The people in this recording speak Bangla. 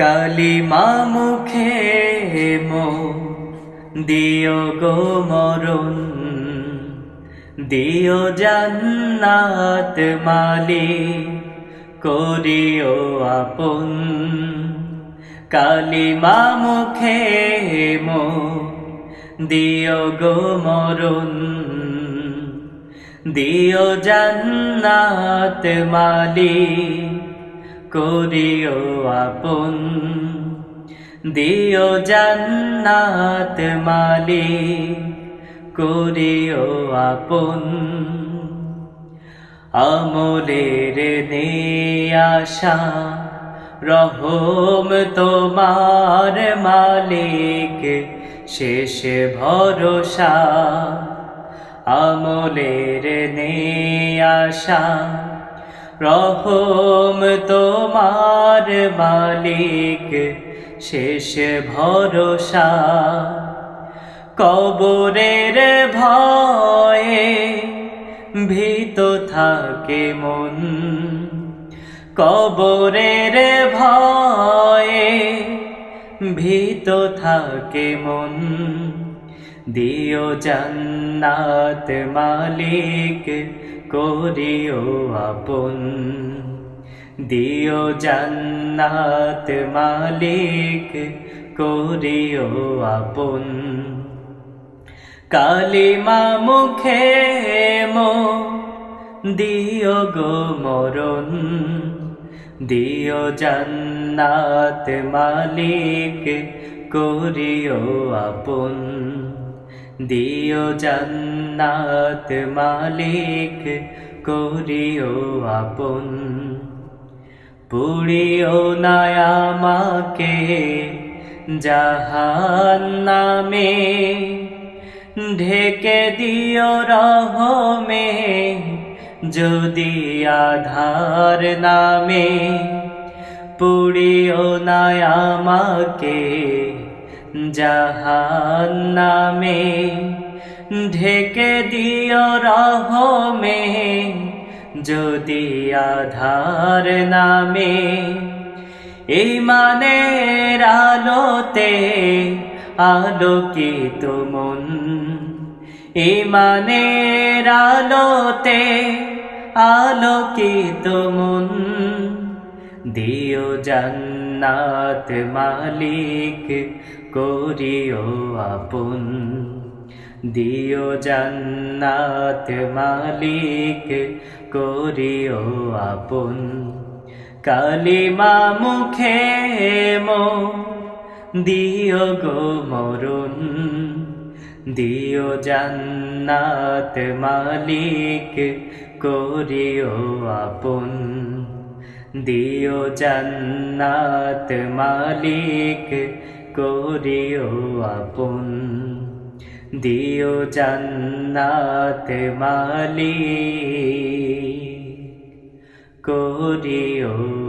কালিমা মুখে মো, দিও গো মরণ, দিও জান্নাত মালি করিও আপন। কালিমা মুখে মো, দিও গো মরণ, দিও জান্নাত মালি করিও আপন। দিও জান্নাত মালি করিও আপন। আমলের নে আশা রহম তোমার মালিক, শেষে ভরসা। আমলের নে আশা রহম তোমার মালিক, শেষ ভরসা। কবরের ভয়ে ভীত থাকে মন। কবরের ভয়ে ভীত থাকে মন। দিও জান্নাত মালিক করিও আপন। দিও জান্নাত মালিক, করিও আপন। কালিমা মুখে মো, দিও গো মরণ। দিও জান্নাত মালিক, করিও আপন। দিও জান্নাত মালিক, করিও আপন। পুড়িও নায়ামাকে জাহান নামে ঢেকে দিও রহমে যদি আধার নামে। পুড়িও নায়ামাকে জাহান নামে ঢেকে দিও রহমে, যদি আধার নামে। ইমানের আলোতে আলোকিত মন, ইমানের আলোতে আলোকিত মন। দিও জান্নাত মালিক, করিও আপন। দিও জান্নাত মালিক, করিও আপন। কালিমা মুখে মো দিও গো মরণ। দিও জান্নাত মালিক, করিও আপন। দিও জন্নাত মালিক করিও আপন। দিও জন্নাত মালিক করিও